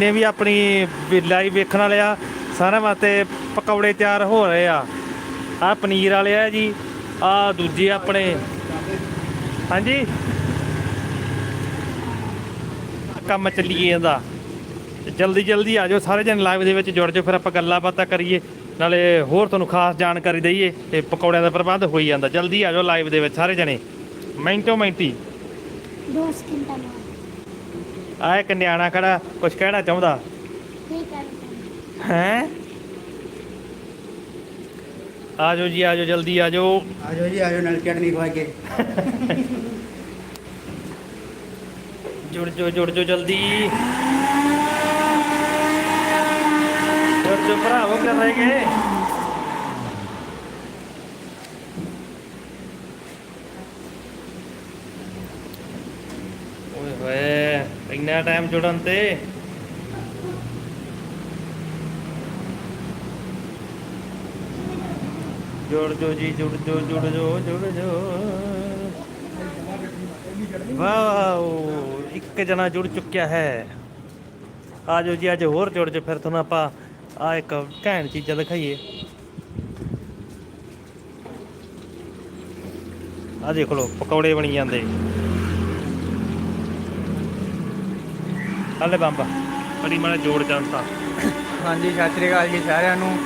ਜਿੰਨੇ ਵੀ ਆਪਣੀ ਲਾਈਵ ਵੇਖਣ ਵਾਲੇ ਆ, ਸਾਰਿਆਂ ਵਾਸਤੇ ਪਕੌੜੇ ਤਿਆਰ ਹੋ ਰਹੇ ਆ। ਆ ਪਨੀਰ ਵਾਲੇ ਆ ਜੀ ਆ ਦੂਜੇ ਆਪਣੇ। ਹਾਂਜੀ। ਕੰਮ ਚੱਲੀ ਜਾਂਦਾ ਜਲਦੀ ਜਲਦੀ ਆ ਜਾਓ, ਸਾਰੇ ਜਣ ਲਾਈਵ ਦੇ ਵਿੱਚ ਜੁੜ ਜਾਓ, ਫਿਰ ਆਪਾਂ ਗੱਲਾਂ ਬਾਤਾਂ ਕਰੀਏ। ਨਾਲੇ ਹੋਰ ਤੁਹਾਨੂੰ ਖਾਸ ਜਾਣਕਾਰੀ ਦਈਏ, ਤੇ ਪਕੌੜਿਆਂ ਦਾ ਪ੍ਰਬੰਧ ਹੋਈ ਜਾਂਦਾ। ਜਲਦੀ ਆ ਜਾਓ ਲਾਈਵ ਦੇ ਵਿੱਚ ਸਾਰੇ ਜਣੇ। ਮਿੰਟੋ ਮਿੰਟੀ। 2 ਸਕਿੰਟਾਂ ਆ ਇੱਕ ਨਿਆਣਾ ਖੜਾ ਕੁਝ ਕਹਿਣਾ ਚਾਹੁੰਦਾ? ਹੈ? ਆਜੋ ਜੀ ਆ ਆਜੋ ਜਲਦੀ ਆ ਆਜੋ ਜੀ ਆਜੋ ਨਾਲ ਚਟਨੀ ਖਵਾ ਕੇ। ਜੁੜ ਜੋ ਜੁੜ ਜੋ ਜਲਦੀ। ਜੁੜ ਜੋ ਭਰਾਵੋ ਕਰ ਰਹੇ ਗਏ ਇੰਨਾ ਟਾਈਮ ਜੁੜਨ ਤੇ। ਜੁੜ ਜੋ ਜੀ, ਜੁੜ ਜੋ ਜੁੜ ਜੋ ਜੁੜ ਜੋ। ਵਾਓ, ਇੱਕ ਜਣਾ ਜੁੜ ਚੁੱਕਿਆ ਹੈ। ਆ ਜਾਓ ਜੀ, ਅੱਜ ਹੋਰ ਜੁੜ ਜੋ, ਫਿਰ ਤੁਹਾਨੂੰ ਆਪਾਂ ਆ ਇੱਕ ਘੈਂਟ ਚੀਜ਼ਾਂ ਦਿਖਾਈਏ। ਆ ਦੇਖ ਲਓ, ਪਕੌੜੇ ਬਣੀ ਜਾਂਦੇ। ਹਲੇ ਬੰਬਾ। ਬੜੀ ਮਾੜਾ ਜੋੜ ਜਾਂਦਾ ਹਾਂਜੀ ਸਤਿ ਸ੍ਰੀ ਅਕਾਲ ਜੀ ਸਾਰਿਆਂ ਨੂੰ।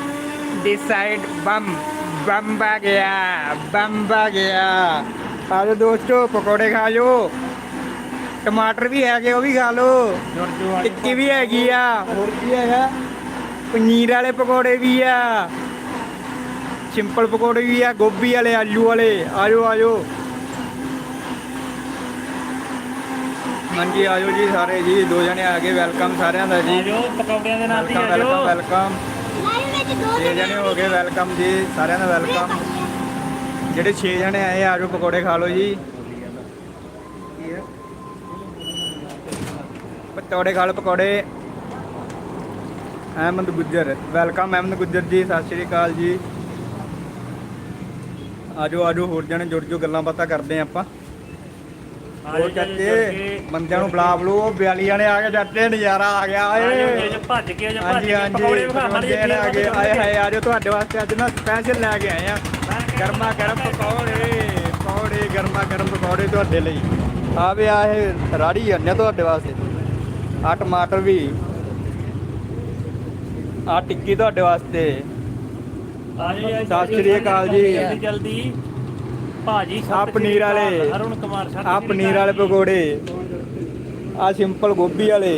ਡਿਸਾਈਡ ਬੰਮ ਬੰਬ ਆ ਗਿਆ ਬੰਬ ਆ ਗਿਆ। ਆ ਜਾਓ ਦੋਸਤੋ ਪਕੌੜੇ ਖਾ ਜਾਓ। ਟਮਾਟਰ ਵੀ ਹੈਗੇ ਉਹ ਵੀ ਖਾ ਲਓ। ਜੋ ਟਿੱਕੀ ਵੀ ਹੈਗੀ ਆ। ਹੋਰ ਕੀ ਹੈਗਾ? ਪਨੀਰ ਵਾਲੇ ਪਕੌੜੇ ਵੀ ਆ। ਸਿੰਪਲ ਪਕੌੜੇ ਵੀ ਆ ਗੋਭੀ ਵਾਲੇ ਆਲੂ ਵਾਲੇ। ਆਜੋ ਆਜੋ ਹਾਂਜੀ ਆਜੋ ਜੀ ਸਾਰੇ ਜੀ ਦੋ ਜਣੇ ਆ ਗਏ ਵੈਲਕਮ ਸਾਰਿਆਂ ਦਾ ਜੀ। ਆਜੋ ਪਕੌੜਿਆਂ ਦੇ ਨਾਲ ਦੀ ਆਜੋ। ਵੈਲਕਮ ਵੈਲਕਮ ਛੇ ਜਣੇ ਹੋ ਗਏ ਵੈਲਕਮ ਜੀ ਸਾਰਿਆਂ ਦਾ ਵੈਲਕਮ ਜਿਹੜੇ 6 ਜਣੇ ਆਏ ਆਜੋ ਪਕੌੜੇ ਖਾ ਲਓ ਜੀ। ਪਕੌੜੇ ਖਾ ਲਓ ਪਕੌੜੇ। ਅਹਿਮਦ ਗੁੱਜਰ ਵੈਲਕਮ ਅਹਿਮਦ ਗੁੱਜਰ ਜੀ ਸਤਿ ਸ਼੍ਰੀ ਅਕਾਲ ਜੀ। ਆਜੋ ਆਜੋ ਹੋਰ ਜਣੇ ਜੁੜ ਜੋ ਗੱਲਾਂ ਬਾਤਾਂ ਕਰਦੇ ਆਪਾਂ। ਜੀ, ਜੁੜ ਚਾਚੇ। ਬੰਦਿਆਂ ਨੂੰ ਬੁਲਾ ਬਲੂ ਉਹ 42 ਜਣੇ ਆ ਗਏ ਚਾਚੇ ਨਜ਼ਾਰਾ ਆ ਗਿਆ ਆ ਜਾਓ ਏ ਜੀ, ਭੱਜ ਕੇ ਆ ਜਾਓ, ਭੱਜ ਹਾਂਜੀ ਕੇ ਹਾਂਜੀ ਪਕੌੜੇ ਵਿਖਾ ਮਾੜੇ ਬੰਦੇ ਜਿਹੇ ਆ ਗਏ ਆਏ ਹਾਏ ਆਜੋ ਤੁਹਾਡੇ ਵਾਸਤੇ ਅੱਜ ਨਾ ਸਪੈਸ਼ਲ ਲੈ ਕੇ ਆਏ ਆ। ਗਰਮਾ ਗਰਮ ਪਕੌੜੇ ਪਕੌੜੇ ਗਰਮਾ ਗਰਮ ਪਕੌੜੇ ਤੁਹਾਡੇ ਲਈ। ਆ ਵੀ ਆ ਇਹ ਰਾੜੀ ਆਨੇ ਤੁਹਾਡੇ ਵਾਸਤੇ। ਆ ਟਮਾਟਰ ਵੀ। ਆ ਟਿੱਕੀ ਤੁਹਾਡੇ ਵਾਸਤੇ। ਆ ਜੀ, ਸਤਿ ਸ਼੍ਰੀ ਅਕਾਲ ਜੀ। ਜਲਦੀ। ਭਾਜੀ ਆ ਸ਼੍ਰੀ ਪਨੀਰ ਵਾਲੇ। ਅਰੁਣ ਕੁਮਾਰ ਸਤਿ ਆ ਸ਼੍ਰੀ ਪਨੀਰ ਵਾਲੇ ਜੀ। ਪਕੌੜੇ। ਆ ਸਿੰਪਲ ਗੋਭੀ ਵਾਲੇ।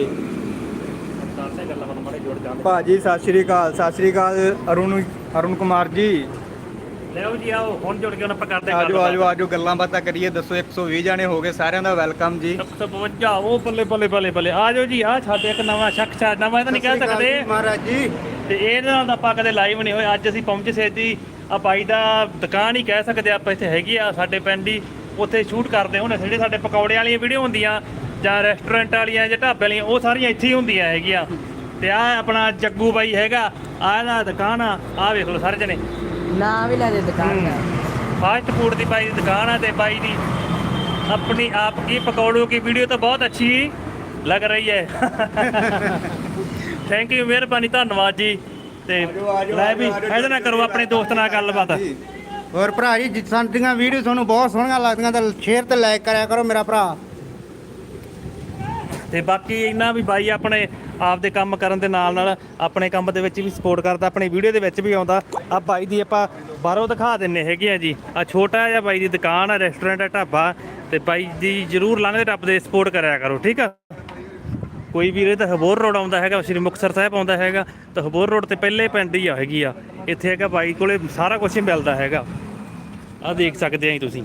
ਭਾਜੀ ਸਤਿ ਸ਼੍ਰੀ ਅਕਾਲ ਸਤਿ ਸ਼੍ਰੀ ਅਕਾਲ ਅਰੁਣ ਅਰੁਣ ਕੁਮਾਰ ਜੀ। ਲਿਓ ਜੀ ਆਓ ਹੁਣ ਜੁੜ ਕੇ ਹੁਣ ਆਪਾਂ ਕਰਦੇ ਆਜੋ ਆਜੋ ਆਜੋ ਗੱਲਾਂ ਬਾਤਾਂ ਕਰੀਏ ਦੱਸੋ 120 ਜਾਣੇ ਹੋ ਗਏ ਸਾਰਿਆਂ ਦਾ ਵੈਲਕਮ ਜੀ। 152 ਉਹ ਬੱਲੇ ਬੱਲੇ ਬੱਲੇ ਬੱਲੇ। ਆ ਜਾਓ ਜੀ ਆ ਸਾਡੇ ਇੱਕ ਨਵਾਂ ਸ਼ਖਸ ਆ ਨਵਾਂ ਤਾਂ ਨਹੀਂ ਕਹਿ ਸਕਦੇ। ਮਹਾਰਾਜ ਜੀ। ਤੇ ਇਹਦੇ ਨਾਲ ਤਾਂ ਆਪਾਂ ਕਦੇ ਲਾਈਵ ਨਹੀਂ ਹੋਏ ਅੱਜ ਅਸੀਂ ਪਹੁੰਚੇ ਸੇਦੀ ਆ ਬਾਈ ਦਾ ਦੁਕਾਨ ਹੀ ਕਹਿ ਸਕਦੇ ਆਪਾਂ ਇੱਥੇ ਹੈਗੀ ਆ ਸਾਡੇ ਪਿੰਡ ਹੀ ਉੱਥੇ ਸ਼ੂਟ ਕਰਦੇ ਹੁਣ ਜਿਹੜੇ ਸਾਡੇ ਪਕੌੜੇ ਵਾਲੀਆਂ ਵੀਡੀਓ ਹੁੰਦੀਆਂ ਜਾਂ ਰੈਸਟੋਰੈਂਟ ਵਾਲੀਆਂ ਜਾਂ ਢਾਬੇ ਵਾਲੀਆਂ ਉਹ ਸਾਰੀਆਂ ਇੱਥੇ ਹੀ ਹੁੰਦੀਆਂ ਹੈਗੀਆਂ ਤੇ ਆ ਆਪਣਾ ਜੱਗੂ ਬਾਈ ਹੈਗਾ ਆ ਇਹਦਾ ਦੁਕਾਨ ਆ ਆ ਵੇਖ ਲਓ ਸਾਰੇ ਜਣੇ ਨਾ ਵੀ ਲੈ ਦੇ ਦੁਕਾਨ ਦਾ फास्ट फूड ਦੀ ਬਾਈ ਦੀ ਦੁਕਾਨ ਹੈ ਤੇ ਬਾਈ ਦੀ अपनी आपकी पकौड़ों की वीडियो तो बहुत अच्छी लग रही है ਥੈਂਕ ਯੂ ਮਿਹਰਬਾਨੀ ਧੰਨਵਾਦ ਜੀ ਤੇ ਲੈ ਵੀ ਇਹਦੇ ਨਾਲ ਕਰੋ ਆਪਣੇ ਦੋਸਤ ਨਾਲ ਗੱਲਬਾਤ। ਹੋਰ ਭਰਾ ਜੀ ਜਿਸ ਦੀਆਂ ਵੀਡੀਓ ਤੁਹਾਨੂੰ ਬਹੁਤ ਸੋਹਣੀਆਂ ਲੱਗਦੀਆਂ ਤਾਂ ਸ਼ੇਅਰ ਤੇ ਲਾਈਕ ਕਰਿਆ ਕਰੋ ਮੇਰਾ ਭਰਾ। ਤੇ ਬਾਕੀ ਇੰਨਾ ਵੀ ਬਾਈ ਆਪਣੇ ਆਪਦੇ ਕੰਮ ਕਰਨ ਦੇ ਨਾਲ ਨਾਲ ਆਪਣੇ ਕੰਮ ਦੇ ਵਿੱਚ ਵੀ ਸਪੋਰਟ ਕਰਦਾ ਆਪਣੀ ਵੀਡੀਓ ਦੇ ਵਿੱਚ ਵੀ ਆਉਂਦਾ। ਆ ਬਾਈ ਦੀ ਆਪਾਂ ਬਾਹਰੋਂ ਦਿਖਾ ਦਿੰਨੇ ਹੈਗੇ ਆ ਜੀ। ਆ ਛੋਟਾ ਜਿਹਾ ਬਾਈ ਦੀ ਦੁਕਾਨ ਆ ਰੈਸਟੋਰੈਂਟ ਆ ਢਾਬਾ। ਤੇ ਬਾਈ ਦੀ ਜਰੂਰ ਲੰਘਦੇ ਟੱਪਦੇ ਸਪੋਰਟ ਕਰਿਆ ਕਰੋ ਠੀਕ ਆ? ਕੋਈ ਵੀਰੇ ਤਾਂ ਹਬੋਰ ਰੋਡ ਆਉਂਦਾ ਹੈਗਾ, ਸ਼੍ਰੀ ਮੁਕਤਸਰ ਸਾਹਿਬ ਆਉਂਦਾ ਹੈਗਾ। ਤਾਂ ਹਬੋਰ ਰੋਡ ਤੇ ਪਹਿਲੇ ਪਿੰਡ ਹੀ ਆ, ਹੈਗੀ ਆ। ਇੱਥੇ ਹੈਗਾ ਬਾਈ ਕੋਲੇ ਸਾਰਾ ਕੁਝ ਹੀ ਮਿਲਦਾ ਹੈਗਾ। ਆ ਦੇਖ ਸਕਦੇ ਆ ਜੀ ਤੁਸੀਂ।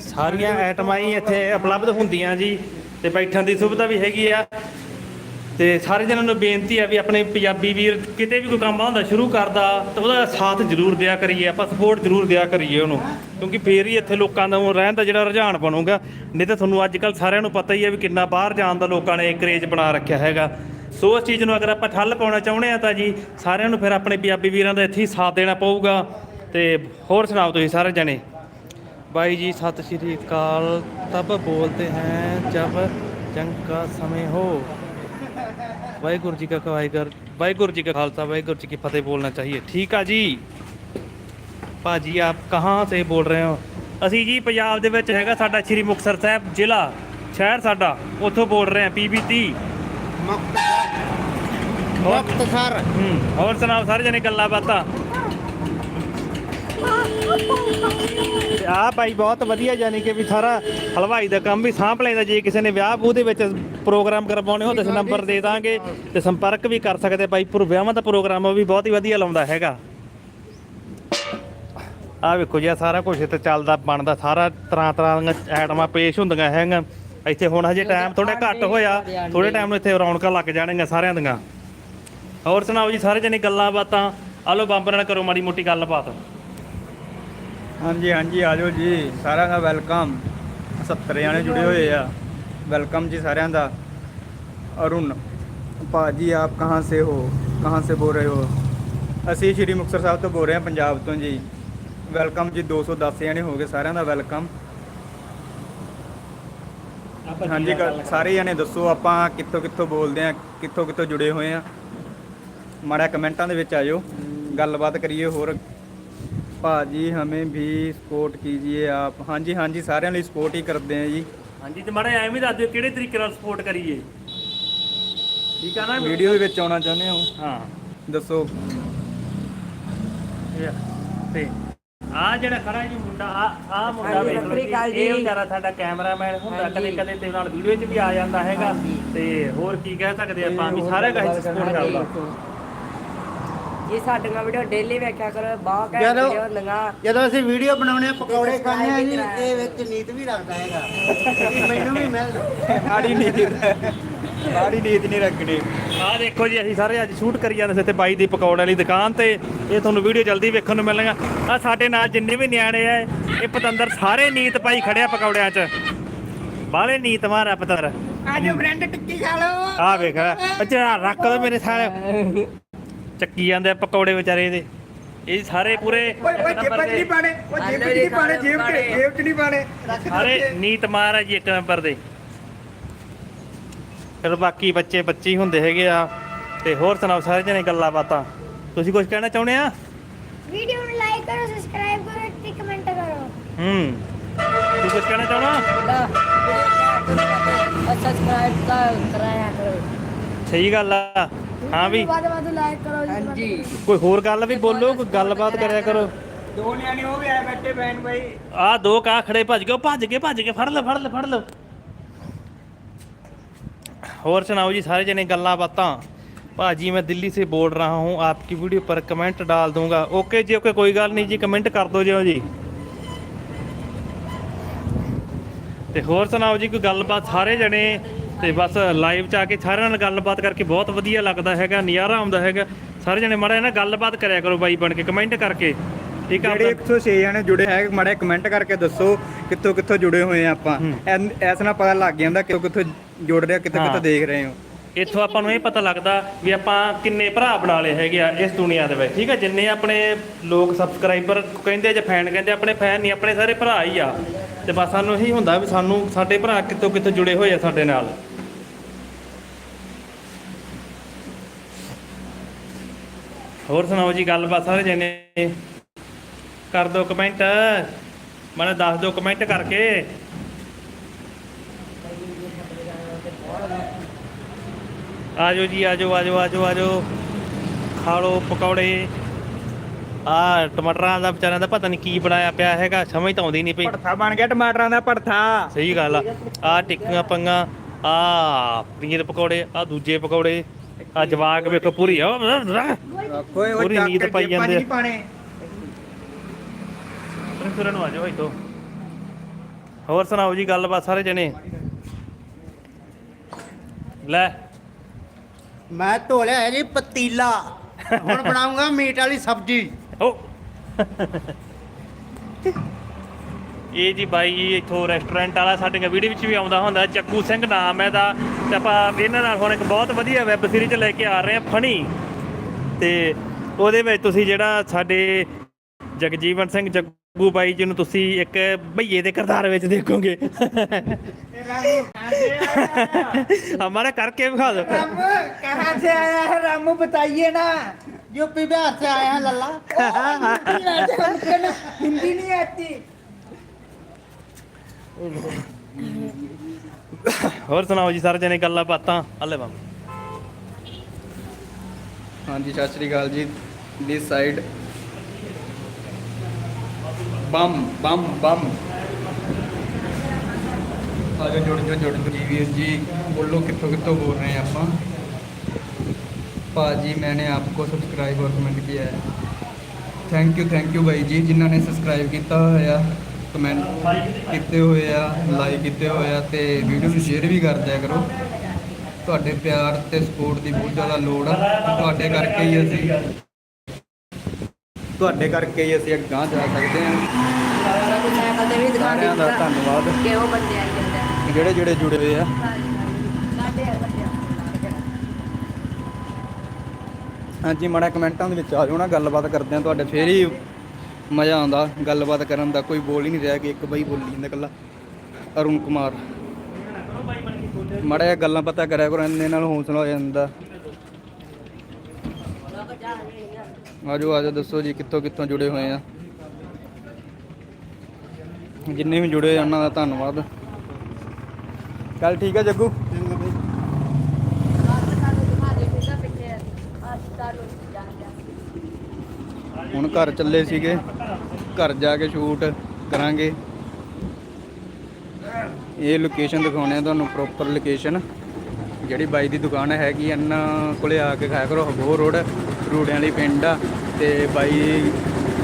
ਸਾਰੀਆਂ ਆਈਟਮਾਂ ਹੀ ਇੱਥੇ ਉਪਲਬਧ ਹੁੰਦੀਆਂ ਜੀ, ਤੇ ਬੈਠਣ ਦੀ ਸੁਵਿਧਾ ਵੀ ਹੈਗੀ ਆ। ਤੇ ਸਾਰੇ ਜਣਾਂ ਨੂੰ ਬੇਨਤੀ ਆ ਵੀ ਆਪਣੇ ਪੰਜਾਬੀ ਵੀਰ ਕਿਤੇ ਵੀ ਕੋਈ ਕੰਮ ਹੁੰਦਾ ਸ਼ੁਰੂ ਕਰਦਾ, ਤਾਂ ਉਹਦਾ ਸਾਥ ਜ਼ਰੂਰ ਦਿਆ ਕਰੀਏ, ਆਪਾਂ ਸਪੋਰਟ ਜ਼ਰੂਰ ਦਿਆ ਕਰੀਏ ਉਹਨੂੰ। ਕਿਉਂਕਿ ਫੇਰ ਹੀ ਇੱਥੇ ਲੋਕਾਂ ਦਾ ਉਹ ਰਹਿਣ ਦਾ ਜਿਹੜਾ ਰੁਝਾਨ ਬਣੂਗਾ, ਨਹੀਂ ਤਾਂ ਤੁਹਾਨੂੰ ਅੱਜ ਕੱਲ ਸਾਰਿਆਂ ਨੂੰ ਪਤਾ ਹੀ ਹੈ ਵੀ ਕਿੰਨਾ ਬਾਹਰ ਜਾਣ ਦਾ ਲੋਕਾਂ ਨੇ ਕਰੇਜ ਬਣਾ ਰੱਖਿਆ ਹੈਗਾ। ਸੋ ਇਸ ਚੀਜ਼ ਨੂੰ ਅਗਰ ਆਪਾਂ ਠੱਲ ਪਾਉਣਾ ਚਾਹੁੰਦੇ ਆ ਤਾਂ ਜੀ, ਸਾਰਿਆਂ ਨੂੰ ਫਿਰ ਆਪਣੇ ਪੰਜਾਬੀ ਵੀਰਾਂ ਦਾ ਇੱਥੇ ਹੀ ਸਾਥ ਦੇਣਾ ਪਊਗਾ। ਤੇ ਹੋਰ ਸੁਣਾਓ ਤੁਸੀਂ ਸਾਰੇ ਜਣੇ? ਬਾਈ ਜੀ, ਸਤਿ ਸ਼੍ਰੀ ਅਕਾਲ। ਤਬ ਬੋਲਦੇ ਹੈ ਜਬ ਚੰਗਾ ਸਮੇਂ ਹੋ। ਵਾਹਿਗੁਰੂ ਜੀ ਕਾ ਖਾਲਸਾ ਵਾਹਿਗੁਰੂ ਜੀ ਕਾ ਖਾਲਸਾ ਵਾਹਿਗੁਰੂ ਜੀ ਕੀ ਫਤਿਹ ਬੋਲਣਾ ਚਾਹੀਏ। ਠੀਕ ਆ ਜੀ? ਭਾਜੀ ਆਪ ਕਹਾਂ ਸੇ ਬੋਲ ਰਹੇ ਹੋ? ਅਸੀਂ ਜੀ ਪੰਜਾਬ ਦੇ ਵਿੱਚ ਹੈਗਾ ਸਾਡਾ ਸ਼੍ਰੀ ਮੁਕਤਸਰ ਸਾਹਿਬ ਜ਼ਿਲ੍ਹਾ ਸ਼ਹਿਰ ਸਾਡਾ ਉੱਥੋਂ ਬੋਲ ਰਹੇ ਹਾਂ ਪੀਬੀ ਮੁਕਤਸਰ। ਹੂੰ ਹੋਰ ਸੁਣਾਓ ਸਾਰੇ ਜਣੇ ਗੱਲਾਂ ਬਾਤਾਂ? ਆ ਭਾਈ ਬਹੁਤ ਵਧੀਆ ਯਾਨੀ ਕਿ ਵੀ ਸਾਰਾ ਹਲਵਾਈ ਦਾ ਕੰਮ ਵੀ ਸਾਂਭ ਲੈਂਦਾ ਜੇ ਕਿਸੇ ਨੇ ਵਿਆਹ ਉਹਦੇ ਵਿੱਚ ਪ੍ਰੋਗਰਾਮ ਕਰਵਾਉਣੇ ਹੋ ਤਾਂ ਨੰਬਰ ਦੇ ਦਾਂਗੇ ਤੇ ਸੰਪਰਕ ਵੀ ਕਰ ਸਕਦੇ ਭਾਈ ਪਰ ਵਿਆਹਾਂ ਦਾ ਪ੍ਰੋਗਰਾਮ ਉਹ ਵੀ ਬਹੁਤ ਹੀ ਵਧੀਆ ਲਾਉਂਦਾ ਹੈਗਾ। ਆ ਵੇਖੋ ਜੀ ਸਾਰਾ ਕੁਝ ਇੱਥੇ ਚੱਲਦਾ ਬਣਦਾ ਸਾਰਾ ਤਰ੍ਹਾਂ ਤਰ੍ਹਾਂ ਦੀਆਂ ਆਈਟਮਾਂ ਪੇਸ਼ ਹੁੰਦੀਆਂ ਹੈਗੀਆਂ। ਇੱਥੇ ਹੁਣ ਹਜੇ ਟਾਈਮ ਥੋੜਾ ਘੱਟ ਹੋਇਆ ਥੋੜੇ ਟਾਈਮ ਨੂੰ ਇੱਥੇ ਰੌਣਕਾਂ ਲੱਗ ਜਾਣਗੀਆਂ ਸਾਰਿਆਂ ਦੀਆਂ। ਹੋਰ ਸੁਣਾਓ ਜੀ ਸਾਰੇ ਜਣੇ ਗੱਲਾਂ ਬਾਤਾਂ। ਆ ਲੋ ਬੰਬ ਨਾਲ ਕਰੋ ਮਾੜੀ ਮੋਟੀ ਗੱਲਬਾਤ। ਹਾਂਜੀ ਹਾਂਜੀ ਆ ਜਾਓ ਜੀ। ਸਾਰਿਆਂ ਦਾ ਵੈਲਕਮ। 70 ਜਾਣੇ ਜੁੜੇ ਹੋਏ ਆ। ਵੈਲਕਮ ਜੀ ਸਾਰਿਆਂ ਦਾ। ਅਰੁਣ ਭਾਜੀ ਆਪ ਕਹਾਂ ਸੇ ਹੋ? ਕਹਾਂ ਸੇ ਬੋਲ ਰਹੇ ਹੋ? ਅਸੀਂ ਸ਼੍ਰੀ ਮੁਕਤਸਰ ਸਾਹਿਬ ਤੋਂ ਬੋਲ ਰਹੇ ਹਾਂ ਪੰਜਾਬ ਤੋਂ ਜੀ। ਵੈਲਕਮ ਜੀ 210 ਜਾਣੇ ਹੋ ਗਏ ਸਾਰਿਆਂ ਦਾ ਵੈਲਕਮ। ਹਾਂਜੀ ਸਾਰੇ ਜਾਣੇ ਦੱਸੋ ਆਪਾਂ ਕਿੱਥੋਂ ਕਿੱਥੋਂ ਬੋਲਦੇ ਆ ਕਿੱਥੋਂ ਕਿੱਥੋਂ ਜੁੜੇ ਹੋਏ ਆ ਮਾੜਾ ਕਮੈਂਟਾਂ ਦੇ ਵਿੱਚ ਆਇਓ ਗੱਲਬਾਤ ਕਰੀਏ ਹੋਰ। ਭਾਜੀ ਹਮੇ ਵੀ ਸਪੋਰਟ ਕੀਜੀਏ ਆਪ। ਹਾਂਜੀ ਹਾਂਜੀ ਸਾਰਿਆਂ ਲਈ ਸਪੋਰਟ ਹੀ ਕਰਦੇ ਆ ਜੀ। ਹਾਂਜੀ ਤੇ ਮਾੜਾ ਐਵੇਂ ਦੱਸ ਦਿਓ ਕਿਹੜੇ ਤਰੀਕੇ ਨਾਲ ਸਪੋਰਟ ਕਰੀਏ? ਠੀਕ ਆ ਨਾ? ਵੀਡੀਓ ਦੇ ਵਿੱਚ ਆਉਣਾ ਚਾਹੁੰਦੇ ਹੋ? ਹਾਂ। ਦੱਸੋ। ਇਹ ਆ। ਤੇ ਆ ਜਿਹੜਾ ਖੜਾ ਜੀ ਮੁੰਡਾ ਆ ਆ ਮੁੰਡਾ ਹਾਂਜੀ, ਵੇਖ ਸਤਿ ਲਓ ਸ੍ਰੀ ਅਕਾਲ ਜੀ। ਇਹ। ਵਿਚਾਰਾ ਸਾਡਾ ਕੈਮਰਾਮੈਨ ਹੁੰਦਾ ਹਾਂਜੀ। ਕਦੇ ਕਦੇ ਤੇ ਨਾਲ ਵੀਡੀਓ 'ਚ ਵੀ ਆ ਜਾਂਦਾ ਹੈਗਾ। ਹਾਂਜੀ। ਤੇ ਹੋਰ ਕੀ ਕਹਿ ਸਕਦੇ ਆਪਾਂ ਵੀ ਸਾਰੇ ਗਾਇਸ ਸਪੋਰਟ ਕਰਦਾ। ਜੀ ਸਾਡੀਆਂ ਵੀਡੀਓ ਡੇਲੀ ਵੇਖਿਆ ਕਰੋ ਬਹੁਤ ਘੈਂਟ ਜਦੋਂ- ਵੀਡੀਓ ਹੁੰਦੀਆਂ। ਜਦੋਂ ਅਸੀਂ ਵੀਡੀਓ ਬਣਾਉਣੇ ਆ ਪਕੌੜੇ ਖਾਣੇ ਆ ਜੀ। ਇਹ ਵਿੱਚ ਨੀਤ ਵੀ ਰੱਖਦਾ ਹੈਗਾ। ਵੀ ਮੈਨੂੰ ਵੀ ਮਿਲ ਮਾੜੀ ਨੀਤ ਮਾੜੀ ਨੀਤ ਨਹੀਂ ਰੱਖਣੀ। ਆ ਦੇਖੋ ਜੀ ਅਸੀਂ ਸਾਰੇ ਅੱਜ ਸ਼ੂਟ ਕਰੀ ਜਾਂਦੇ ਸੀ ਇੱਥੇ ਬਾਈ ਦੀ ਪਕੌੜੇ ਵਾਲੀ ਦੁਕਾਨ ਤੇ। ਇਹ ਤੁਹਾਨੂੰ ਵੀਡੀਓ ਜਲਦੀ ਵੇਖਣ ਨੂੰ ਮਿਲਣਗਾ ਆ ਸਾਡੇ ਨਾਲ ਜਿੰਨੇ ਵੀ ਨਿਆਣੇ ਆ ਇਹ ਪਤੰਦਰ ਸਾਰੇ ਨੀਤ ਪਾਈ ਖੜਿਆ ਪਕੌੜਿਆਂ 'ਚ। ਬਾਹਲੇ ਨੀਤ ਮਾਰਾ ਪਤੰਦਰ। ਆਜੋ ਫਰੈਂਡ ਟਿੱਕੀ ਖਾ ਲਓ। ਆ ਵੇਖ ਅੱਛਾ ਰੱਖ ਦੋ ਮੇਰੇ ਸਾਲੇ ਚੱਕੀ ਜਾਂਦੇ ਆ ਪਕੌੜੇ ਵਿਚਾਰੇ ਦੇ। ਇਹ ਸਾਰੇ ਪੂਰੇ ਓਏ ਓਏ ਜੇਬਾਂ ਨੰਬਰ 'ਚ ਨਹੀਂ ਦੇ ਪਾਣੇ। ਓਏ ਆਲੂ ਜੇਬ 'ਚ ਜੀ ਨਹੀਂ ਪਾਣੇ ਖਾਣੇ ਜੇਬ 'ਚ ਪਾਣੇ। ਜੇਬ 'ਚ ਨਹੀਂ ਪਾਣੇ। ਸਾਰੇ ਨੀਤ ਮਾਰ ਆ ਜੀ ਇੱਕ ਨੰਬਰ ਦੇ। ਫਿਰ ਬਾਕੀ ਬੱਚੇ ਬੱਚੇ ਹੀ ਹੁੰਦੇ ਹੈਗੇ ਆ। ਤੇ ਹੋਰ ਸੁਣਾਓ ਸਾਰੇ ਜਣੇ ਗੱਲਾਂ ਬਾਤਾਂ। ਤੁਸੀਂ ਕੁਝ ਕਹਿਣਾ ਚਾਹੁੰਦੇ ਆ? ਵੀਡੀਓ ਨੂੰ ਲਾਈਕ ਕਰੋ ਸਬਸਕ੍ਰਾਈਬ ਕਰੋ ਤੇ ਕਮੈਂਟ ਕਰੋ। ਹੂੰ। ਤੂੰ ਕੁਝ ਕਹਿਣਾ ਚਾਹੁੰਦਾ ਸਬਸਕ੍ਰਾਈਬ ਕਰਾਇਆ ਕਰੋ। ਸਹੀ ਗੱਲ ਆ ਹਾਂ ਵੀ ਵੱਧ ਵੱਧ ਲਾਈਕ ਕਰੋ ਜੀ ਹਾਂਜੀ ਕੋਈ ਹੋਰ ਗੱਲ ਵੀ ਬੋਲੋ ਕੋਈ ਗੱਲਬਾਤ ਕਰਿਆ ਕਰੋ ਦੋ ਨਿਆਣੇ ਉਹ ਵੀ ਆਏ ਬੈਠੇ ਬੈਨ ਬਾਈ ਆ ਦੋ ਕਾ ਖੜੇ ਭੱਜ ਗਏ ਉਹ ਭੱਜ ਕੇ ਭੱਜ ਕੇ ਫੜ ਲੈ ਫੜ ਲੈ ਫੜ ਲੈ और सुनाओ जी सारे जने गल्ला बातां भाजी मैं दिल्ली से बोल रहा हूँ आपकी वीडियो पर कमेंट डाल दूंगा ओके जी ओके कोई गल नहीं जी कमेंट कर दो जो जी ਤੇ ਹੋਰ ਸੁਣਾਓ ਜੀ ਕੋਈ ਗੱਲਬਾਤ ਸਾਰੇ ਜਣੇ ਤੇ ਬਸ ਲਾਈਵ ਚ ਆ ਕੇ ਸਾਰਿਆਂ ਨਾਲ ਗੱਲਬਾਤ ਕਰਕੇ ਬਹੁਤ ਵਧੀਆ ਲੱਗਦਾ ਹੈਗਾ ਨਜ਼ਾਰਾ ਆਉਂਦਾ ਹੈਗਾ। ਸਾਰੇ ਜਣੇ ਮਾੜਾ ਨਾ ਗੱਲਬਾਤ ਕਰਿਆ ਕਰੋ ਬਾਈ ਬਣ ਕੇ ਕਮੈਂਟ ਕਰਕੇ। ਠੀਕ ਆ ਜਿਹੜੇ 106 ਜਣੇ ਜੁੜੇ ਹੈ ਮਾੜੇ ਕਮੈਂਟ ਕਰਕੇ ਦੱਸੋ ਕਿੱਥੋਂ ਕਿੱਥੋਂ ਜੁੜੇ ਹੋਏ ਆ ਆਪਾਂ। ਐਸ ਨਾਲ ਪਤਾ ਲੱਗ ਜਾਂਦਾ ਕਿੱਥੋਂ ਕਿੱਥੋਂ ਜੁੜ ਰਿਹਾ ਕਿੱਥੋਂ। ਕਿੱਥੋਂ ਦੇਖ ਰਹੇ ਹੋ। ਇੱਥੋਂ ਆਪਾਂ ਨੂੰ ਇਹ ਪਤਾ ਲੱਗਦਾ ਵੀ ਆਪਾਂ ਕਿੰਨੇ ਭਰਾ ਬਣਾ ਲਏ ਹੈਗੇ ਆ ਇਸ ਦੁਨੀਆ ਦੇ ਵਿੱਚ। ਠੀਕ ਹੈ ਜਿੰਨੇ ਆਪਣੇ ਲੋਕ ਸਬਸਕ੍ਰਾਈਬਰ ਕਹਿੰਦੇ ਜਾਂ ਫੈਨ ਕਹਿੰਦੇ ਆਪਣੇ ਫੈਨ ਨਹੀਂ ਆਪਣੇ ਸਾਰੇ ਭਰਾ ਹੀ ਆ। ਤੇ ਬਸ ਸਾਨੂੰ ਇਹੀ ਹੁੰਦਾ ਵੀ ਸਾਨੂੰ ਸਾਡੇ ਭਰਾ ਕਿੱਥੋਂ ਕਿੱਥੋਂ ਜੁੜੇ ਹੋਏ ਆ ਸਾਡੇ ਨਾਲ। ਹੋਰ ਸੁਣਾਓ ਜੀ, ਗੱਲਬਾਤ ਸਾਰੇ ਜਣੇ? ਕਰ ਦਿਓ ਕਮੈਂਟ। ਮੈਨੂੰ ਦੱਸ ਦਿਓ ਕਮੈਂਟ ਕਰਕੇ। ਆਜੋ ਜੀ ਆਜੋ ਆਜੋ ਆਜੋ ਆਜੋ ਖਾ ਲਓ ਪਕੌੜੇ। ਆ ਟਮਾਟਰਾਂ ਦਾ ਵਿਚਾਰਿਆਂ ਦਾ ਪਤਾ ਨਹੀਂ ਕੀ ਬਣਾਇਆ ਪਿਆ ਹੈਗਾ ਸਮਝ ਤਾਂ ਆਉਂਦੀ ਨਹੀਂ ਪਈ। ਭੜਥਾ ਬਣ ਗਿਆ ਟਮਾਟਰਾਂ ਦਾ ਭੜਥਾ। ਸਹੀ ਗੱਲ ਆ। ਆ ਟਿੱਕੀਆਂ ਪੰਗਾ ਆ ਪਨੀਰ ਪਕੌੜੇ ਆ ਦੂਜੇ ਪਕੌੜੇ ਆ ਜਵਾਕ ਵੇਖੋ ਪੂਰੀ ਆ ਓਏ ਓਏ ਪੂਰੀ ਕੇ ਪਾਈ ਜਾਂਦੇ ਆ। ਨਹੀਂ ਪਾਣੇ ਫਿਰ ਨੂੰ ਆ ਜਾਓ ਇੱਥੋਂ। ਹੋਰ ਸੁਣਾਓ ਜੀ ਗੱਲਬਾਤ ਸਾਰੇ ਜਣੇ? ਲੈ। ਮੈਂ ਧੋ ਲਿਆ ਹੈ ਜੀ ਪਤੀਲਾ। ਹੁਣ ਬਣਾਉਂਗਾ ਮੀਟ ਵਾਲੀ ਸਬਜ਼ੀ। ਓ। ਇਹ ਜੀ ਬਾਈ ਜੀ ਇੱਥੋਂ ਰੈਸਟੋਰੈਂਟ ਵਾਲਾ ਸਾਡੀਆਂ ਵੀਡੀਓ ਵਿੱਚ ਵੀ ਆਉਂਦਾ ਹੁੰਦਾ ਚੱਕੂ ਸਿੰਘ ਨਾਮ ਹੈ ਦਾ ਤੇ ਆਪਾਂ ਇਹਨਾਂ ਨਾਲ ਹੁਣ ਇੱਕ ਬਹੁਤ ਵਧੀਆ ਵੈਬ ਸੀਰੀਜ਼ ਲੈ ਕੇ ਆ ਰਹੇ ਹਾਂ ਫਣੀ ਤੇ ਉਹਦੇ ਵਿੱਚ ਤੁਸੀਂ ਜਿਹੜਾ ਸਾਡੇ ਜਗਜੀਵਨ ਸਿੰਘ ਜੱਗੂ ਬਾਈ ਜੀ ਨੂੰ ਤੁਸੀਂ ਇੱਕ ਭਈਏ ਦੇ ਕਿਰਦਾਰ ਵਿੱਚ ਦੇਖੋਗੇ। ਹਮਾਰਾ ਕਰਕੇ ਵਿਖਾ ਦੋ ਕਹਾਂ ਸੇ ਆਇਆ ਹੈ? ਰਾਮੂ ਬਤਾਈਏ ਨਾ। यूपी बिहार से आए हैं लल्ला हिंदी नहीं आती ਹੋਰ ਸੁਣਾਓ ਜੀ ਸਾਰੇ ਜਣੇ ਗੱਲਾਂ ਬਾਤਾਂ ਹਲੇ ਬੰਮ ਹਾਂਜੀ ਸਤਿ ਸ਼੍ਰੀ ਅਕਾਲ ਜੀ ਦਿਸ ਸਾਈਡ ਬੰਮ ਬੰਮ ਬੰਮ ਆਜੋ ਜੁੜ ਜੋ ਜੁੜ ਜੋ ਜੀ ਵੀਰ ਜੀ ਬੋਲੋ ਕਿੱਥੋਂ ਕਿੱਥੋਂ ਬੋਲ ਰਹੇ हैं ਆਪਾਂ ਭਾਜੀ ਮੈਨੇ ਆਪਕੋ ਸਬਸਕ੍ਰਾਈਬ ਔਰ ਕਮੈਂਟ ਕੀਤਾ ਹੈ। ਥੈਂਕ ਯੂ ਥੈਂਕ ਯੂ ਬਾਈ ਜੀ ਜਿਨ੍ਹਾਂ ਨੇ ਸਬਸਕ੍ਰਾਈਬ ਕੀਤਾ ਹੋਇਆ ਕਮੈਂਟ ਕੀਤੇ ਹੋਏ ਆ ਲਾਈਕ ਕੀਤੇ ਹੋਏ ਆ ਤੇ ਵੀਡੀਓ ਨੂੰ ਸ਼ੇਅਰ ਵੀ ਕਰ ਦਿਆ ਕਰੋ। ਤੁਹਾਡੇ ਪਿਆਰ ਤੇ ਸਪੋਰਟ ਦੀ ਬਹੁਤ ਜ਼ਿਆਦਾ ਲੋੜ ਆ ਤੁਹਾਡੇ ਕਰਕੇ ਹੀ ਅਸੀਂ ਤੁਹਾਡੇ ਕਰਕੇ ਹੀ ਅਸੀਂ ਅੱਗਾਂ ਜਾ ਸਕਦੇ ਹਾਂ। ਸਾਰਿਆਂ ਦਾ ਧੰਨਵਾਦ। ਜਿਹੜੇ ਜਿਹੜੇ ਜੁੜੇ ਹੋਏ ਆ। ਹਾਂਜੀ, ਮਾੜਾ ਕਮੈਂਟਾਂ ਦੇ ਵਿੱਚ ਆ ਜਾਓ ਨਾ, ਗੱਲਬਾਤ ਕਰਦੇ ਆ ਤੁਹਾਡੇ, ਫੇਰ ਹੀ ਮਜ਼ਾ ਆਉਂਦਾ, ਗੱਲਬਾਤ ਕਰਨ ਦਾ, ਕੋਈ ਬੋਲ ਹੀ ਨਹੀਂ ਰਿਹਾ ਕਿ ਇੱਕ ਬਈ ਬੋਲੀ ਜਾਂਦਾ ਇਕੱਲਾ, ਅਰੁਣ ਕੁਮਾਰ। ਮਾੜਾ ਜਿਹਾ ਗੱਲਾਂ ਪਤਾ ਕਰਿਆ ਕਰੋ, ਇੰਨੇ ਨਾਲ ਹੌਸਲਾ ਹੋ ਜਾਂਦਾ। ਆਜੋ ਆਜੋ, ਦੱਸੋ ਜੀ, ਕਿੱਥੋਂ ਕਿੱਥੋਂ ਜੁੜੇ ਹੋਏ ਆ? ਜਿੰਨੇ ਵੀ ਜੁੜੇ ਆ, ਉਹਨਾਂ ਦਾ ਧੰਨਵਾਦ। ਚੱਲ ਠੀਕ ਹੈ ਜੱਗੂ ਸਾਨੂੰ ਦਿਖਾ ਦੇ ਕਿਹਦਾ ਪਿੱਛੇ ਆ ਤੁਹਾਨੂੰ ਜਾਣਦਾ ਹੁਣ ਘਰ ਚੱਲੇ ਸੀਗੇ। ਘਰ ਜਾ ਕੇ ਸ਼ੂਟ ਕਰਾਂਗੇ। ਇਹ ਲੋਕੇਸ਼ਨ ਦਿਖਾਉਣੇ ਆ ਤੁਹਾਨੂੰ ਪ੍ਰੋਪਰ ਲੋਕੇਸ਼ਨ ਜਿਹੜੀ ਬਾਈ ਦੀ ਦੁਕਾਨ ਹੈਗੀ ਆ, ਇਹਨਾਂ ਕੋਲੇ ਆ ਕੇ ਖਾਇਆ ਕਰੋ। ਹਬੋਰ ਰੋਡ ਰੂੜਿਆਂ ਵਾਲੀ ਪਿੰਡ ਆ। ਤੇ ਬਾਈ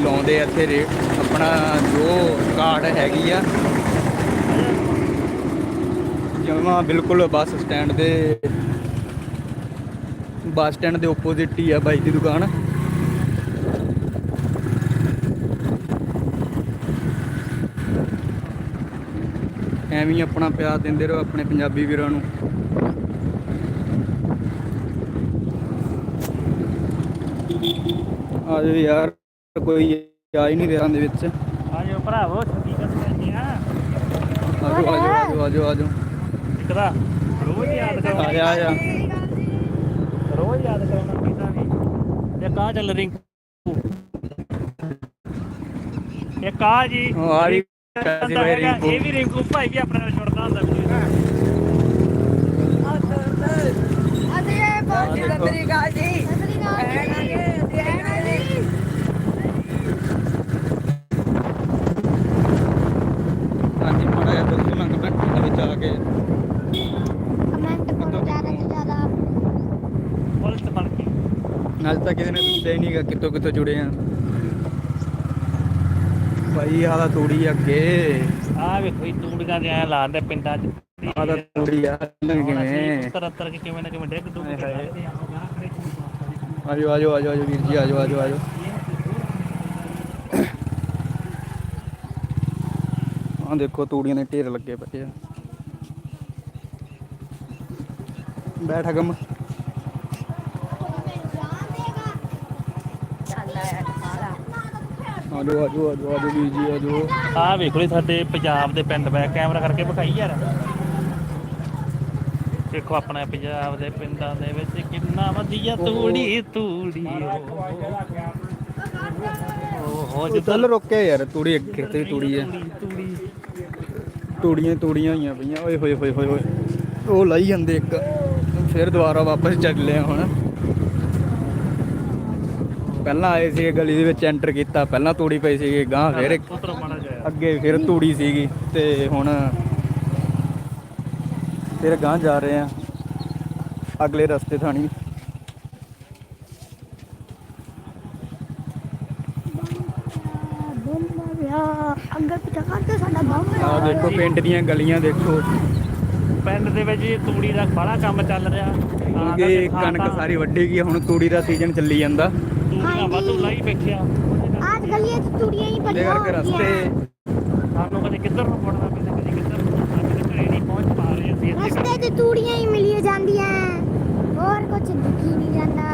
ਲਾਉਂਦੇ ਆ ਇੱਥੇ ਰੇਟ ਆਪਣਾ ਜੋ ਕਾਰਡ ਹੈਗੀ ਆ ਜਮਾ ਬਿਲਕੁਲ ਬੱਸ ਸਟੈਂਡ ਦੇ ਬੱਸ ਸਟੈਂਡ ਦੇ ਆਪੋਜ਼ਿਟ ਹੀ ਆ ਬਾਈ ਦੀ ਦੁਕਾਨ। ਐਵੇਂ ਹੀ ਆਪਣਾ ਪਿਆਰ ਦਿੰਦੇ ਰਹੋ ਆਪਣੇ ਪੰਜਾਬੀ ਵੀਰਾਂ ਨੂੰ। ਆ ਜਾਓ ਯਾਰ ਕੋਈ ਆ ਹੀ ਨਹੀਂ ਰਿਹਾ ਦੇ ਵਿੱਚ। ਆਜੋ ਭਰਾਵੋ ਛੱਡੀ ਕਰ ਕਰਦੇ ਆ। ਆਜੋ ਆਜੋ ਆਜੋ ਆਜੋ ਆਜੋ। ਇੱਕ ਦਾ ਰੋਜ਼ ਯਾਦ ਆ ਕਰੋ ਜਾ ਆ ਜਾ ਰੋਜ਼ ਯਾਦ ਕਰਾਉਣਾ ਕਿਦਾਂ ਵੀ। ਇੱਕ ਆ ਚੱਲ ਰਿੰਕੂ। ਇੱਕ ਆ ਜੀ। ਆ ਰਹੀ ਪੈਸੇ ਵੇ ਰਿੰਕੂ। ਇਹ ਵੀ ਰਿੰਕੂ ਭਾਈ ਵੀ ਆਪਣੇ ਨਾਲ ਜੁੜਦਾ ਹੁੰਦਾ ਵੀ ਅਦੇ ਬਹੁਤ ਸ੍ਰੀ ਅਕਾਲ ਜੀ। ਹਾਂਜੀ ਮਾੜਾ ਜਿਹਾ ਦੱਸੋ ਨਾ ਕਮੈਂਟ ਦੇ ਵਿੱਚ ਆ ਕੇ। ਜ਼ਿਆਦਾ ਤੋਂ ਤੱਕ ਕਿਸੇ ਨੇ ਦੱਸਿਆ ਹੀ ਨਹੀਂਗਾ ਕਿੱਥੋਂ ਕਿੱਥੋਂ ਜੁੜੇ ਆ। ਭਾਈ ਆਹ ਤਾਂ ਤੂੜੀ ਆ ਅੱਗੇ। ਆ ਵੇਖੋ ਇਹ ਤੂੜੀਆਂ ਦੇ ਐ ਲਾਉਂਦੇ ਪਿੰਡਾਂ 'ਚ। ਆਹ ਤਾਂ ਤੂੜੀ ਆ। ਕਿਵੇਂ ਤਰ ਤਰ ਕੇ ਕਿਵੇਂ ਨਾ ਕਿਵੇਂ ਡਿੱਗ ਡੁੱਗ ਕੇ ਹਾਏ ਹਾਏ। ਲੰਘਦੇ ਆ। ਆਜੋ ਆਜੋ ਆਜੋ ਆਜੋ ਵੀਰ ਜੀ ਆਜੋ ਆਜੋ ਆਜੋ। ਆਹ ਦੇਖੋ ਤੂੜੀਆਂ ਦੇ ਢੇਰ ਲੱਗੇ ਪਏ ਆ। ਬੈਠ ਅਗਮ। ਚੱਲ ਆਇਆ ਸਾਰਾ ਆਜੋ ਆਜੋ ਆਜੋ ਆਜੋ ਵੀਰ ਜੀ ਆਜੋ। ਆਹ ਵੇਖ ਲਓ ਸਾਡੇ ਪੰਜਾਬ ਦੇ ਪਿੰਡ ਬੈ ਕੈਮਰਾ ਕਰਕੇ ਵਿਖਾਈ ਯਾਰ। ਦੇਖੋ ਆਪਣੇ ਪੰਜਾਬ ਦੇ ਪਿੰਡਾਂ ਦੇ ਵਿੱਚ ਕਿੰਨਾ ਵਧੀਆ ਤੂੜੀ ਤੂੜੀ। ਹੋ ਚੱਲ ਰੋਕੇ ਯਾਰ ਤੂੜੀ ਅੱਗੇ ਤੇ ਤੂੜੀ ਤੂੜੀ ਤੂੜੀਆਂ ਤੂੜੀਆਂ ਹੋਈਆਂ ਪਈਆਂ। ਓਏ ਹੋਏ ਹੋਏ ਹੋਏ ਹੋਏ। ਉਹ ਲਾਈ ਜਾਂਦੇ ਇੱਕ। ਫਿਰ ਦੁਬਾਰਾ ਵਾਪਸ ਚੱਲੇ ਹੁਣ। ਪਹਿਲਾਂ ਆਏ ਸੀ ਗਲੀ ਦੇ ਵਿੱਚ ਐਂਟਰ ਕੀਤਾ ਪਹਿਲਾਂ ਤੂੜੀ ਪਈ ਸੀਗੀ ਗਾਂ ਫਿਰ ਇੱਕ ਅੱਗੇ ਫਿਰ ਤੂੜੀ ਸੀਗੀ ਤੇ ਹੁਣ ਫਿਰ ਗਾਂ ਜਾ ਰਹੇ ਆ ਅਗਲੇ ਰਸਤੇ ਥਾਣੀ। ਆ ਦੇਖੋ ਪਿੰਡ ਦੀਆਂ ਗਲੀਆਂ ਦੇਖੋ। ਪਿੰਡ ਦੇ ਵਿੱਚ ਇਹ ਤੂੜੀ ਦਾ ਬੜਾ ਕੰਮ ਚੱਲ ਰਿਹਾ। ਕਿਉਂਕਿ ਕਣਕ ਸਾਰੀ ਵੱਢੀ ਗਈ ਹੁਣ ਤੂੜੀ ਦਾ ਸੀਜ਼ਨ ਚੱਲੀ ਜਾਂਦਾ। ਤੂੜੀਆਂ ਵਾਧੂ ਲਾਈ ਬੈਠਿਆ आज गलियां तो तूड़ियां ही ਉਹਦੇ बढ़िया ਕਰਕੇ होती हैं ਰਸਤੇ ਸਾਨੂੰ ਕਦੇ ਕਿੱਧਰ ਨੂੰ ਮੁੜਨਾ ਪੈਂਦਾ ਕਦੇ ਕਿੱਧਰ ਨੂੰ ਮੁੜਨਾ ਪੈਂਦਾ ਘਰੇ ਨਹੀਂ ਪਹੁੰਚ ਪਾ ਰਹੇ ਅਸੀਂ ਇੱਥੇ रस्ते ते तूड़ियां ही मिली जांदियां और कुछ दिखी नहीं जाता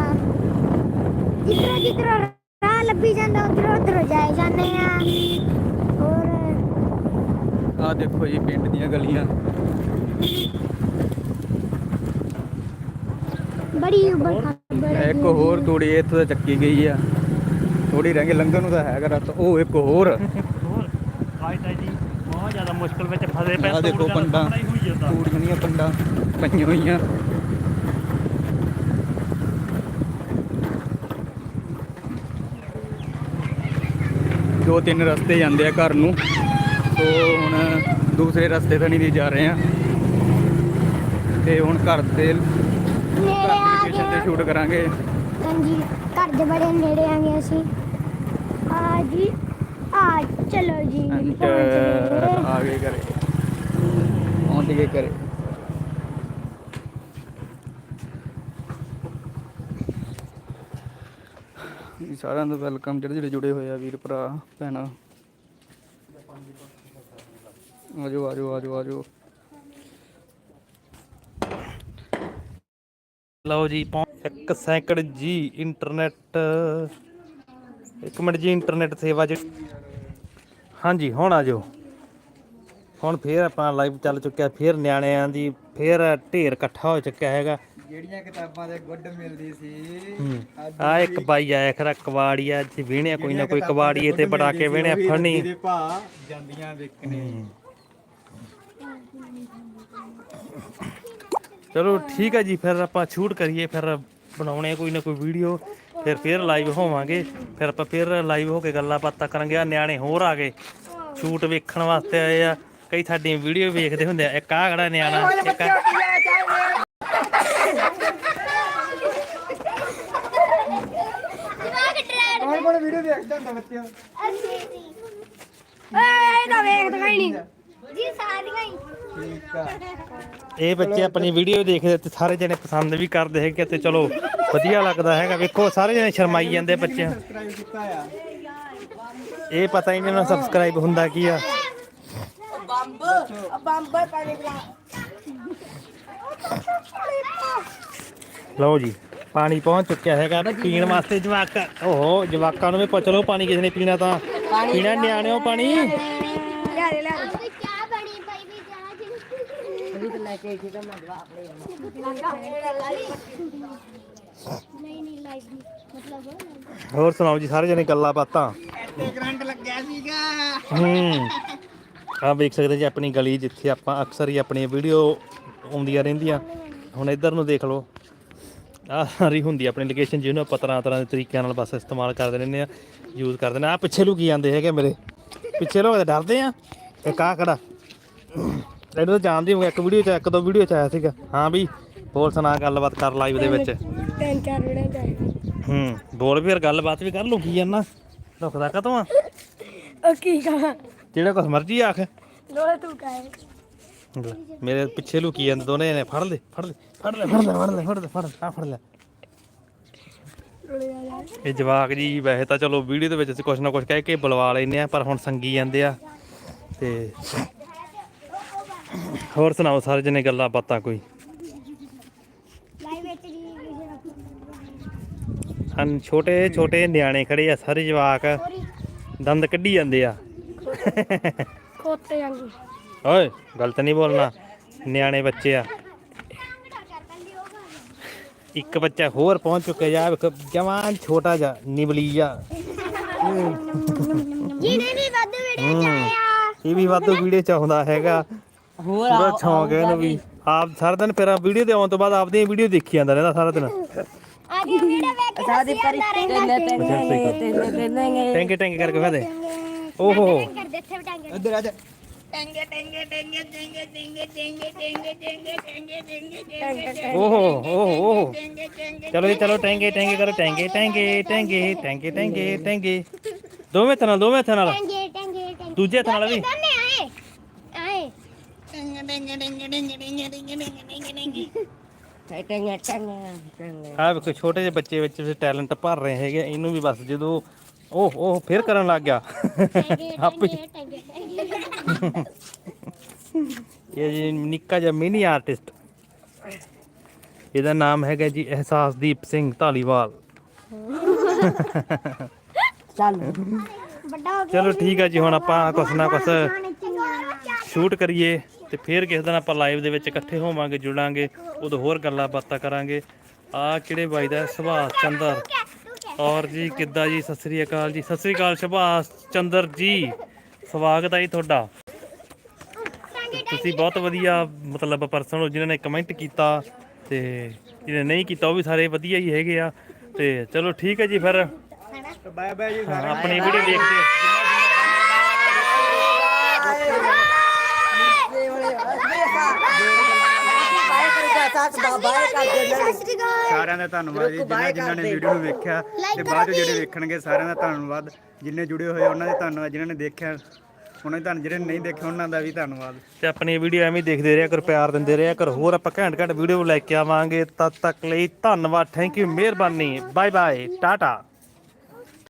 जितना जितना राह ਲੱਭੀ ਜਾਂਦਾ ਉਧਰ ਉਧਰ ਜਾਏ ਜਾਂਦੇ ਆ ਹੋਰ ਆ ਦੇਖੋ ਜੀ ਪਿੰਡ ਦੀਆਂ ਗਲੀਆਂ ਬੜੀ ਉਬੜ ਖਾਬੜ ਇੱਕ ਹੋਰ ਤੂੜੀ ਇੱਥੋਂ ਤਾਂ ਚੱਕੀ ਗਈ ਆ। ਥੋੜੀ ਰਹਿ ਗਈ ਲੰਘਣ ਨੂੰ ਤਾਂ ਹੈਗਾ ਰਸਤਾ ਉਹ ਇੱਕ ਹੋਰ। ਹੋਰ ਫਾਇਦਾ ਜੀ ਬਹੁਤ ਜ਼ਿਆਦਾ ਮੁਸ਼ਕਲ ਵਿੱਚ ਫਸੇ ਪਏ ਆ ਦੇਖੋ ਤੋੜ ਜਾਣਾ ਪੰਡਾਂ ਸਾਹਮਣੇ ਹੀ ਹੋਈ ਜਾਂਦਾ। ਤੂੜੀਆਂ ਦੀਆਂ ਪੰਡਾਂ ਪਈਆਂ ਹੋਈਆਂ। ਦੋ ਤਿੰਨ ਰਸਤੇ ਜਾਂਦੇ ਆ ਘਰ ਨੂੰ ਸੋ ਹੁਣ ਦੂਸਰੇ ਰਸਤੇ ਥਣੀ ਦੀ ਜਾ ਰਹੇ ਆ। ਤੇ ਹੁਣ ਘਰ ਦੇ ਲੋਕੇਸ਼ਨ ਤੇ ਸ਼ੂਟ ਕਰਾਂਗੇ। ਹਾਂਜੀ ਘਰ ਦੇ ਬੜੇ ਨੇੜੇ ਆ ਗਏ ਅਸੀਂ। ਆ ਜੀ ਆ ਚਲੋ ਜੀ ਐਂਟਰ ਗਏ। ਆ ਗਏ ਘਰੇ। ਪਹੁੰਚ ਗਏ ਸਾਰਿਆਂ ਦਾ ਵੈਲਕਮ ਜਿਹੜੇ ਜਿਹੜੇ ਜੁੜੇ ਹੋਏ ਆ ਵੀਰ ਭਰਾ ਭੈਣਾਂ। ਆਜੋ ਆਜੋ ਆਜੋ ਆਜੋ। ਲਓ ਜੀ ਇੱਕ ਸੈਕਿੰਡ ਜੀ ਇੰਟਰਨੈਟ ਇੱਕ ਮਿੰਟ ਜੀ ਇੰਟਰਨੈਟ ਸੇਵਾ ਜੀ ਹਾਂਜੀ ਹੁਣ ਆ ਜਾਓ। ਹੁਣ ਫੇਰ ਆਪਣਾ ਲਾਈਵ ਚੱਲ ਚੁੱਕਿਆ ਫੇਰ ਨਿਆਣਿਆਂ ਦੀ ਫੇਰ ਢੇਰ ਇਕੱਠਾ ਹੋ ਚੁੱਕਿਆ ਹੈਗਾ। ਜਿਹੜੀਆਂ ਕਿਤਾਬਾਂ ਦੇ ਗੁੱਡ ਮਿਲਦੀ ਸੀ ਆ ਇੱਕ ਬਾਈ ਆਇਆ ਖਰਾ ਕਵਾੜੀਆ ਚ ਵੀਣਿਆ ਕੋਈ ਨਾ ਕੋਈ ਕਵਾੜੀਏ ਤੇ ਬੜਾ ਕੇ ਦੇ ਭਾ ਜਾਂਦੀਆਂ ਵੇਖਣੇ। ਚਲੋ ਠੀਕ ਹੈ ਜੀ ਫਿਰ ਆਪਾਂ ਸ਼ੂਟ ਕਰੀਏ ਫਿਰ ਬਣਾਉਣੇ ਆ ਕੋਈ ਨਾ ਕੋਈ ਵੀਡੀਓ ਫਿਰ ਫਿਰ ਲਾਈਵ ਹੋਵਾਂਗੇ ਫਿਰ ਆਪਾਂ ਫਿਰ ਲਾਈਵ ਹੋ ਕੇ ਗੱਲਾਂ ਬਾਤਾਂ ਕਰਾਂਗੇ। ਆ ਨਿਆਣੇ ਹੋਰ ਆ ਗਏ ਸ਼ੂਟ ਵੇਖਣ ਵਾਸਤੇ ਆਏ ਆ। ਕਈ ਸਾਡੀਆਂ ਵੀਡੀਓ ਵੇਖਦੇ ਹੁੰਦੇ ਆ ਇੱਕ ਆ ਖੜਾ ਨਿਆਣਾ ਇੱਕ ਕੌਣ ਕੌਣ ਵੀਡੀਓ ਦੇਖਦਾ ਹੁੰਦਾ ਬੱਚਿਓ ਅਸੀਂ ਜੀ ਏ ਤਾਂ ਵੇਖ ਦਿਖਾਈ ਨਹੀਂ। ਜੀ ਸਾਰੀਆਂ ਹੀ। ਠੀਕ ਆ। ਇਹ ਬੱਚੇ ਆਪਣੀ ਵੀਡੀਓ ਦੇਖਦੇ ਤੇ ਸਾਰੇ ਜਣੇ ਪਸੰਦ ਵੀ ਕਰਦੇ ਹੈਗੇ ਤੇ ਚਲੋ ਵਧੀਆ ਲੱਗਦਾ ਹੈਗਾ। ਵੇਖੋ ਸਾਰੇ ਜਣੇ ਸ਼ਰਮਾਈ ਜਾਂਦੇ ਬੱਚੇ ਸਬਸਕ੍ਰਾਈਬ ਕੀਤਾ ਆ ਇਹ ਪਤਾ ਹੀ ਨਹੀਂ ਉਹਨਾਂ ਸਬਸਕ੍ਰਾਈਬ ਹੁੰਦਾ ਕੀ ਆ। ਬੰਬ ਬੰਬ ਪਾਣੀ ਬਣਾ ਲਓ ਜੀ ਪਾਣੀ ਪਹੁੰਚ ਚੁੱਕਿਆ ਹੈਗਾ ਪੀਣ ਵਾਸਤੇ ਜਵਾਕ। ਓਹੋ ਜਵਾਕਾਂ ਨੂੰ ਵੀ ਪੁੱਛ ਲਓ ਪਾਣੀ ਕਿਸ ਨੇ ਪੀਣਾ ਤਾਂ। ਪੀਣਾ ਨਿਆਣਿਓ ਪਾਣੀ। ਲਿਆ ਲਿਆ ਕੋਈ ਚਾਹ ਬਣੀ ਪਈ ਵੀ ਚਾਹ ਜੀ ਦੇ ਲੈ ਕੇ ਠੀਕ ਆ ਮੈਂ ਜਵਾਬ ਲੈ ਨਹੀਂ ਨਹੀਂ ਲਾਈਵ ਮਤਲਬ ਹੋਰ ਸੁਣਾਓ ਜੀ ਸਾਰੇ ਜਣੇ ਗੱਲਾਂ ਬਾਤਾਂ? ਤੇ ਕਰੰਟ ਲੱਗਿਆ ਸੀਗਾ। ਹੂੰ। ਆ ਵੇਖ ਸਕਦੇ ਜੀ ਆਪਣੀ ਗਲੀ ਜਿੱਥੇ ਆਪਾਂ ਅਕਸਰ ਹੀ ਆਪਣੀਆਂ ਵੀਡੀਓ ਆਉਂਦੀਆਂ ਰਹਿੰਦੀਆਂ। ਹੁਣ ਇੱਧਰ ਨੂੰ ਦੇਖ ਲਓ। ਆ ਸਾਰੀ ਹੁੰਦੀ ਆਪਣੀ ਲੋਕੇਸ਼ਨ ਜਿਹਨੂੰ ਆਪਾਂ ਤਰ੍ਹਾਂ ਤਰ੍ਹਾਂ ਦੇ ਤਰੀਕਿਆਂ ਨਾਲ ਬਸ ਇਸਤੇਮਾਲ ਕਰਦੇ ਰਹਿੰਦੇ ਆ ਯੂਜ਼ ਕਰਦੇ ਨੇ। ਆ ਪਿੱਛੇ ਲੁਕੀ ਜਾਂਦੇ ਹੈਗੇ ਮੇਰੇ। ਪਿੱਛੇ ਲੋਕ ਡਰਦੇ ਆ। ਤੇ ਕਾ ਖੜਾ। ਇਹਨੂੰ ਤਾਂ ਜਾਣਦੇ ਹੋ ਇੱਕ ਵੀਡੀਓ ਚ ਇੱਕ ਦੋ ਵੀਡੀਓ ਚ ਆਇਆ ਸੀਗਾ। ਹਾਂ ਵੀ ਬੋਲ ਸੁਣਾ ਗੱਲਬਾਤ ਕਰ ਲਾਈਵ ਦੇ ਵਿੱਚ। ਤਿੰਨ ਚਾਰ ਵੀਡੀਓ ਚਾਹੀਦੀ ਹੂੰ ਬੋਲ ਯਾਰ ਗੱਲਬਾਤ ਵੀ ਕਰ ਲੁਕੀ ਜਾਂਦਾ ਲੁਕਦਾ ਕਦੋਂ ਆ? ਉਹ ਕੀ ਕਹਾਂ? ਜਿਹੜਾ ਕੁਛ ਮਰਜ਼ੀ ਆਖ। ਲੋਲੇ ਤੂੰ ਲੈ, ਮੇਰੇ ਪਿੱਛੇ ਲੁਕੀ ਜਾਂਦੇ ਦੋਨੇ ਨੇ ਫੜ ਲੈ ਫੜ ਲੈ ਫੜ ਲੈ ਫੜ ਲੈ ਫੜ ਲੈ ਫੜ ਲੈ ਫੜ ਲੈ, ਫੜ ਲੈ। ਇਹ ਜਵਾਕ ਜੀ ਵੈਸੇ ਤਾਂ ਚਲੋ ਵੀਡੀਓ ਦੇ ਵਿੱਚ ਅਸੀਂ ਕੁਛ ਨਾ ਕੁਛ ਕਹਿ ਕੇ ਬੁਲਵਾ ਲੈਨੇ ਆ ਪਰ ਹੁਣ ਸੰਗੀ ਜਾਂਦੇ ਆ ਤੇ ਹੋਰ ਸੁਣਾਓ ਸਾਰੇ ਜਣੇ ਗੱਲਾਂ ਬਾਤਾਂ ਕੋਈ? ਜੀ ਹਨ ਛੋਟੇ ਛੋਟੇ ਨਿਆਣੇ ਖੜੇ ਆ ਸਾਰੇ ਜਵਾਕ ਦੰਦ ਕੱਢੀ ਜਾਂਦੇ ਆ। ਖੋਤੇ ਵਾਂਗੂ ਓਏ ਗਲਤ ਨਹੀਂ ਬੋਲਣਾ। ਨਿਆਣੇ ਬੱਚੇ ਆ। ਇੱਕ ਬੱਚਾ ਹੋਰ ਪਹੁੰਚ ਚੁੱਕਿਆ ਜਾ ਵੇਖੋ ਜਵਾਨ ਛੋਟਾ ਜਿਹਾ ਨਿਬਲੀ ਜਾ ਜਿਹਨੇ ਨਹੀਂ ਵੱਧ ਵੀਡੀਓ ਚਾਹਿਆ ਇਹ ਵੀ ਵਾਧੂ ਵੀਡੀਓ ਚ ਆਉਂਦਾ ਹੈਗਾ। ਪੂਰਾ ਸ਼ੌਂਕ ਹੈ ਇਹਨੂੰ ਵੀ ਆਪ ਸਾਰਾ ਦਿਨ ਫਿਰ ਵੀਡੀਓ ਤੇ ਆਉਣ ਤੋਂ ਬਾਅਦ ਆਪਦੀਆਂ ਵੀਡੀਓ ਦੇਖੀ ਜਾਂਦਾ ਰਹਿੰਦਾ ਸਾਰਾ ਦਿਨ ਅੱਜ ਵੀਡੀਓ ਵੇਖ ਕੇ ਸਾਦੀ ਹੱਸੀ ਪਰੀ ਆਉਂਦਾ ਰਹਿੰਦਾ ਤੇਨੇ ਤੇਨੇ ਤੇਨੇ ਤੇਨੇ ਟੈਂਕੇ ਟੈਂਕੇ ਕਰਕੇ ਫਾਦੇ ਓਹੋ ਕਰਦੇ ਇੱਥੇ ਵੀ ਟਾਂਗੇ ਇੱਧਰ ਆ ਜਾ ਓਹੋ ਓਹੋ ਓਹੋ ਚਲੋ ਜੀ ਚਲੋ ਟੈਂਕੇ ਟੈਂਕੇ ਕਰੋ ਟੈਂਕੇ ਟੈਂਕੇ ਟੈਂਕੇ ਟੈਂਕੇ ਟੈਂਕੇ ਟੈਂਕੇ ਦੋਵੇਂ ਹੱਥਾਂ ਨਾਲ ਦੋਵੇਂ ਹੱਥਾਂ ਨਾਲ ਟਾਂਗੇ ਟਾਂਗੇ ਟਾਂਗੇ ਦੂਜੇ ਹੱਥ ਨਾਲ ਵੀ ਦੋਨੇ ਆਏ ਆਏ ਟੰਗੇ ਟੰਗੇ ਟੰਗੇ ਆ ਵੇਖੋ ਛੋਟੇ ਜਿਹੇ ਬੱਚੇ ਵਿੱਚ ਟੈਲੈਂਟ ਭਰ ਰਹੇ ਹੈਗੇ ਇਹਨੂੰ ਵੀ ਬਸ ਜਦੋਂ ਉਹ ਉਹ ਫਿਰ ਕਰਨ ਲੱਗ ਗਿਆ ਆਪੇ ਇਹ ਜੀ ਨਿੱਕਾ ਜਿਹਾ ਮਿਨੀ ਆਰਟਿਸਟ ਇਹਦਾ ਨਾਮ ਹੈਗਾ ਜੀ ਅਹਿਸਾਸਦੀਪ ਸਿੰਘ ਢਾਲੀਵਾਲ ਚੱਲ ਵੱਡਾ ਹੋ ਗਿਆ ਚਲੋ ਠੀਕ ਆ ਜੀ ਹੁਣ ਆਪਾਂ ਕੁਛ ਨਾ ਕੁਛ ਸ਼ੂਟ ਕਰੀਏ ਤੇ ਫਿਰ ਕਿਸੇ ਦਿਨ ਆਪਾਂ ਲਾਈਵ ਦੇ ਵਿੱਚ ਇਕੱਠੇ ਹੋਵਾਂਗੇ ਜੁੜਾਂਗੇ ਉਦੋਂ ਹੋਰ ਗੱਲਾਂ ਬਾਤਾਂ ਕਰਾਂਗੇ। ਆ ਕਿਹੜੇ ਬਾਈ ਦਾ? ਸੁਭਾਸ਼ ਚੰਦਰ। ਔਰ ਜੀ ਕਿੱਦਾਂ ਜੀ? ਸਤਿ ਸ੍ਰੀ ਅਕਾਲ ਜੀ। ਸਤਿ ਸ੍ਰੀ ਅਕਾਲ ਸੁਭਾਸ਼ ਚੰਦਰ ਜੀ। ਸਵਾਗਤ ਹੈ ਜੀ ਤੁਹਾਡਾ। ਤੁਸੀਂ ਬਹੁਤ ਵਧੀਆ ਮਤਲਬ ਪਰਸਨ ਹੋ ਜਿਨ੍ਹਾਂ ਨੇ ਕਮੈਂਟ ਕੀਤਾ ਤੇ ਜਿਹਨੇ ਨਹੀਂ ਕੀਤਾ ਉਹ ਵੀ ਸਾਰੇ ਵਧੀਆ ਹੀ ਹੈਗੇ ਆ। ਤੇ ਚਲੋ ਠੀਕ ਹੈ ਜੀ ਫਿਰ। ਬਾਏ ਬਾਏ ਜੀ ਆਪਣੀ ਵੀਡੀਓ ਦੇਖਦੇ ਬਾਏ ਕਰ ਸਾਥ ਬਾਏ ਕਰ ਦੇ ਸ਼੍ਰੀ ਅਕਾਲ ਸਾਰਿਆਂ ਦਾ ਧੰਨਵਾਦ ਜੀ ਜਿਨ੍ਹਾਂ ਜਿਨ੍ਹਾਂ ਨੇ ਵੀਡੀਓ ਨੂੰ ਵੇਖਿਆ ਤੇ ਬਾਅਦ ਚੋਂ ਜਿਹੜੇ ਵੇਖਣਗੇ ਸਾਰਿਆਂ ਦਾ ਧੰਨਵਾਦ। ਜਿੰਨੇ ਜੁੜੇ ਹੋਏ ਉਹਨਾਂ ਦੇ ਧੰਨਵਾਦ। ਜਿਨ੍ਹਾਂ ਨੇ ਦੇਖਿਆ ਉਹਨਾਂ ਦੇ ਧੰਨ ਜਿਹੜੇ ਨਹੀਂ ਦੇਖੇ ਉਹਨਾਂ ਦਾ ਵੀ ਧੰਨਵਾਦ। ਤੇ ਆਪਣੀ ਵੀਡੀਓ ਐਵੇਂ ਹੀ ਦੇਖਦੇ ਰਿਹਾ ਕਰੋ ਪਿਆਰ ਦਿੰਦੇ ਰਿਹਾ ਕਰੋ। ਹੋਰ ਆਪਾਂ ਘੈਂਟ ਘੈਂਟ ਵੀਡੀਓ ਲੈ ਕੇ ਆਵਾਂਗੇ। ਤਦ ਤੱਕ ਲਈ ਧੰਨਵਾਦ। ਥੈਂਕ ਯੂ ਮਿਹਰਬਾਨੀ। Bye bye tata